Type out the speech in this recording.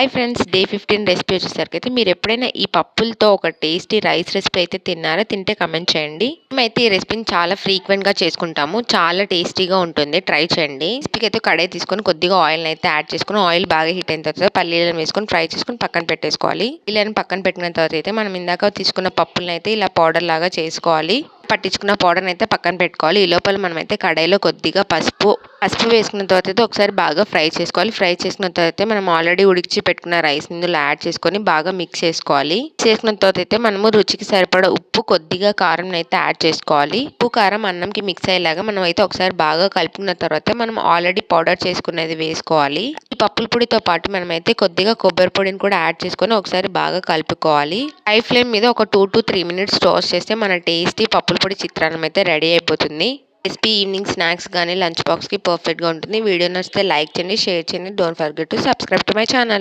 Hi friends day fifteen recipe వచ్చేసరికి అయితే మీరు ఎప్పుడైనా ఈ పప్పులతో ఒక టేస్టీ రైస్ రెసిపీ అయితే తిన్నారా? తింటే కమెంట్ చేయండి. మేమైతే ఈ రెసిపీని చాలా ఫ్రీక్వెంట్గా చేసుకుంటాము. చాలా టేస్టీగా ఉంటుంది. ట్రై చేయండి. రెసిపీకి అయితే కడాయి తీసుకొని కొద్దిగా ఆయిల్ అయితే యాడ్ చేసుకుని ఆయిల్ బాగా హీట్ అయిన తర్వాత పల్లీలను వేసుకొని ఫ్రై చేసుకొని పక్కన పెట్టేసుకోవాలి. పల్లీలను పక్కన పెట్టిన తర్వాత అయితే మనం ఇందాక తీసుకున్న పప్పులను అయితే ఇలా పౌడర్ లాగా చేసుకోవాలి. పట్టించుకున్న పౌడర్ అయితే పక్కన పెట్టుకోవాలి. ఈ లోపల మనమైతే కడాయిలో కొద్దిగా పసుపు పసుపు వేసుకున్న తర్వాత అయితే ఒకసారి బాగా ఫ్రై చేసుకోవాలి. ఫ్రై చేసుకున్న తర్వాత మనం ఆల్రెడీ ఉడికించి పెట్టుకున్న రైస్ ఇందులో యాడ్ చేసుకొని బాగా మిక్స్ చేసుకోవాలి. చేసుకున్న తర్వాత అయితే మనము రుచికి సరిపడ ఉప్పు కొద్దిగా కారం అయితే యాడ్ చేసుకోవాలి. ఉప్పు కారం అన్నంకి మిక్స్ అయ్యేలాగా మనం అయితే ఒకసారి బాగా కలుపుకున్న తర్వాత మనం ఆల్రెడీ పౌడర్ చేసుకునేది వేసుకోవాలి. పప్పుల పొడితో పాటు మనమైతే కొద్దిగా కొబ్బరి పొడిని కూడా యాడ్ చేసుకొని ఒకసారి బాగా కలుపుకోవాలి. హై ఫ్లేమ్ మీద ఒక two to three minutes toast చేస్తే మన టేస్టీ పప్పుల పొడి చిత్రాన్నం అయితే రెడీ అయిపోతుంది. రెసిపీ ఈవినింగ్ స్నాక్స్ కానీ లంచ్ బాక్స్కి పర్ఫెక్ట్గా ఉంటుంది. వీడియో నచ్చితే లైక్ చేయండి షేర్ చేయండి. Don't forget to subscribe to my channel.